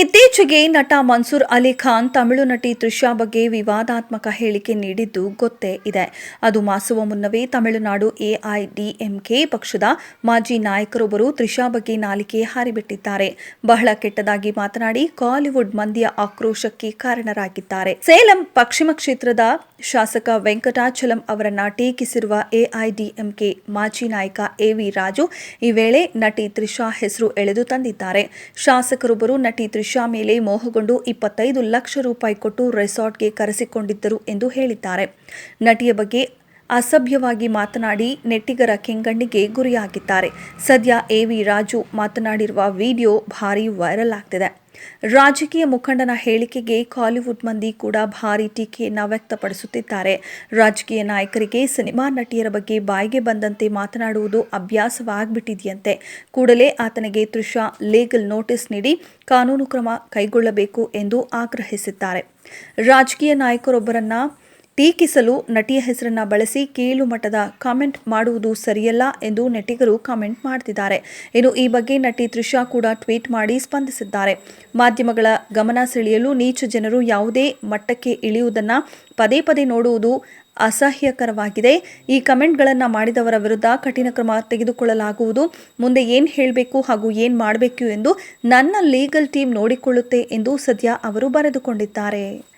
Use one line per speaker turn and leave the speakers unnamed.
ಇತ್ತೀಚೆಗೆ ನಟ ಮನ್ಸೂರ್ ಅಲಿ ಖಾನ್ ತಮಿಳು ನಟಿ ತ್ರಿಷಾ ಬಗ್ಗೆ ವಿವಾದಾತ್ಮಕ ಹೇಳಿಕೆ ನೀಡಿದ್ದು ಗೊತ್ತೇ ಇದೆ. ಅದು ಮಾಸುವ ಮುನ್ನವೇ ತಮಿಳುನಾಡು ಎಐಡಿಎಂಕೆ ಪಕ್ಷದ ಮಾಜಿ ನಾಯಕರೊಬ್ಬರು ತ್ರಿಷಾ ಬಗ್ಗೆ ನಾಲಿಕೆ ಹಾರಿಬಿಟ್ಟಿದ್ದಾರೆ. ಬಹಳ ಕೆಟ್ಟದಾಗಿ ಮಾತನಾಡಿ ಕಾಲಿವುಡ್ ಮಂದಿಯ ಆಕ್ರೋಶಕ್ಕೆ ಕಾರಣರಾಗಿದ್ದಾರೆ. ಸೇಲಂ ಪಶ್ಚಿಮ ಕ್ಷೇತ್ರದ ಶಾಸಕ ವೆಂಕಟಾಚಲಂ ಅವರನ್ನ ಟೀಕಿಸಿರುವ ಎಐಡಿಎಂಕೆ ಮಾಜಿ ನಾಯಕ ಎವಿ ರಾಜು ಈ ವೇಳೆ ನಟಿ ತ್ರಿಷಾ ಹೆಸರು ಎಳೆದು ತಂದಿದ್ದಾರೆ. ಶಾಸಕರೊಬ್ಬರು ನಟಿ ತ್ರಿಷಾ ಮೇಲೆ ಮೋಹಗೊಂಡು ಇಪ್ಪತ್ತೈದು ಲಕ್ಷ ರೂಪಾಯಿ ಕೊಟ್ಟು ರೆಸಾರ್ಟ್ಗೆ ಕರೆಸಿಕೊಂಡಿದ್ದರು ಎಂದು ಹೇಳಿದ್ದಾರೆ. ನಟಿಯ ಬಗ್ಗೆ ಅಸಭ್ಯವಾಗಿ ಮಾತನಾಡಿ ನೆಟ್ಟಿಗರ ಕೆಂಗಣ್ಣಿಗೆ ಗುರಿಯಾಗಿದ್ದಾರೆ. ಸದ್ಯ ಎವಿ ರಾಜು ಮಾತನಾಡಿರುವ ವಿಡಿಯೋ ಭಾರೀ ವೈರಲ್ ಆಗ್ತಿದೆ. ರಾಜಕೀಯ ಮುಖಂಡನ ಹೇಳಿಕೆಗೆ ಕಾಲಿವುಡ್ ಮಂದಿ ಕೂಡ ಭಾರಿ ಟೀಕೆಯನ್ನು ವ್ಯಕ್ತಪಡಿಸುತ್ತಿದ್ದಾರೆ. ರಾಜಕೀಯ ನಾಯಕರಿಗೆ ಸಿನಿಮಾ ನಟಿಯರ ಬಗ್ಗೆ ಬಾಯಿಗೆ ಬಂದಂತೆ ಮಾತನಾಡುವುದು ಅಭ್ಯಾಸವಾಗಿಬಿಟ್ಟಿದೆಯಂತೆ. ಕೂಡಲೇ ಆತನಿಗೆ ತ್ರಿಷಾ ಲೀಗಲ್ ನೋಟಿಸ್ ನೀಡಿ ಕಾನೂನು ಕ್ರಮ ಕೈಗೊಳ್ಳಬೇಕು ಎಂದು ಆಗ್ರಹಿಸಿದ್ದಾರೆ. ರಾಜಕೀಯ ನಾಯಕರೊಬ್ಬರನ್ನ ಟೀಕಿಸಲು ನಟಿಯ ಹೆಸರನ್ನ ಬಳಸಿ ಕೀಳು ಮಟ್ಟದ ಕಾಮೆಂಟ್ ಮಾಡುವುದು ಸರಿಯಲ್ಲ ಎಂದು ನಟಿಗರು ಕಾಮೆಂಟ್ ಮಾಡ್ತಿದ್ದಾರೆ. ಇನ್ನು ಈ ಬಗ್ಗೆ ನಟಿ ತ್ರಿಷಾ ಕೂಡ ಟ್ವೀಟ್ ಮಾಡಿ ಸ್ಪಂದಿಸಿದ್ದಾರೆ. ಮಾಧ್ಯಮಗಳ ಗಮನ ಸೆಳೆಯಲು ನೀಚ ಜನರು ಯಾವುದೇ ಮಟ್ಟಕ್ಕೆ ಇಳಿಯುವುದನ್ನು ಪದೇ ಪದೇ ನೋಡುವುದು ಅಸಹ್ಯಕರವಾಗಿದೆ. ಈ ಕಮೆಂಟ್ಗಳನ್ನು ಮಾಡಿದವರ ವಿರುದ್ಧ ಕಠಿಣ ಕ್ರಮ ತೆಗೆದುಕೊಳ್ಳಲಾಗುವುದು. ಮುಂದೆ ಏನು ಹೇಳಬೇಕು ಹಾಗೂ ಏನು ಮಾಡಬೇಕು ಎಂದು ನನ್ನ ಲೀಗಲ್ ಟೀಮ್ ನೋಡಿಕೊಳ್ಳುತ್ತೆ ಎಂದು ಸದ್ಯ ಅವರು ಬರೆದುಕೊಂಡಿದ್ದಾರೆ.